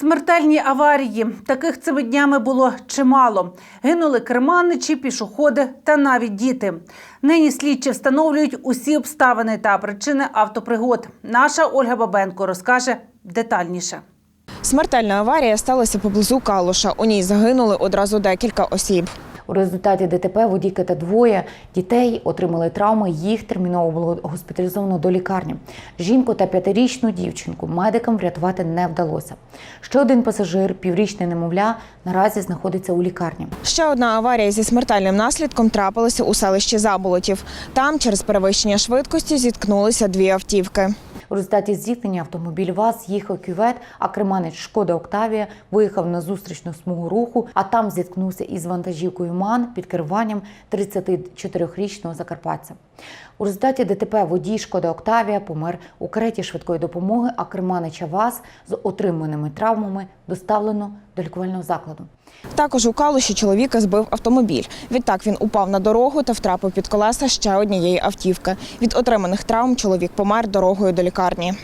Смертельні аварії. Таких цими днями було чимало. Гинули керманичі, пішоходи та навіть діти. Нині слідчі встановлюють усі обставини та причини автопригод. Наша Ольга Бабенко розкаже детальніше. Смертельна аварія сталася поблизу Калуша. У ній загинули одразу декілька осіб. У результаті ДТП водійка та двоє дітей отримали травми. Їх терміново було госпіталізовано до лікарні. Жінку та п'ятирічну дівчинку медикам врятувати не вдалося. Ще один пасажир, піврічне немовля, наразі знаходиться у лікарні. Ще одна аварія зі смертельним наслідком трапилася у селищі Заболотів. Там через перевищення швидкості зіткнулися дві автівки. У результаті зіткнення автомобіль ВАЗ їхав кювет, а Креманець Шкода Октавія виїхав на зустрічну смугу руху, а там зіткнувся із вантажівкою МАН під керуванням 34-річного закарпатця. У результаті ДТП водій Шкода Октавія помер у кареті швидкої допомоги, а керманича ВАЗ з отриманими травмами доставлено до лікувального закладу. Також у Калуші чоловіка збив автомобіль. Відтак він упав на дорогу та втрапив під колеса ще однієї автівки. Від отриманих травм чоловік помер дорогою до лікарні.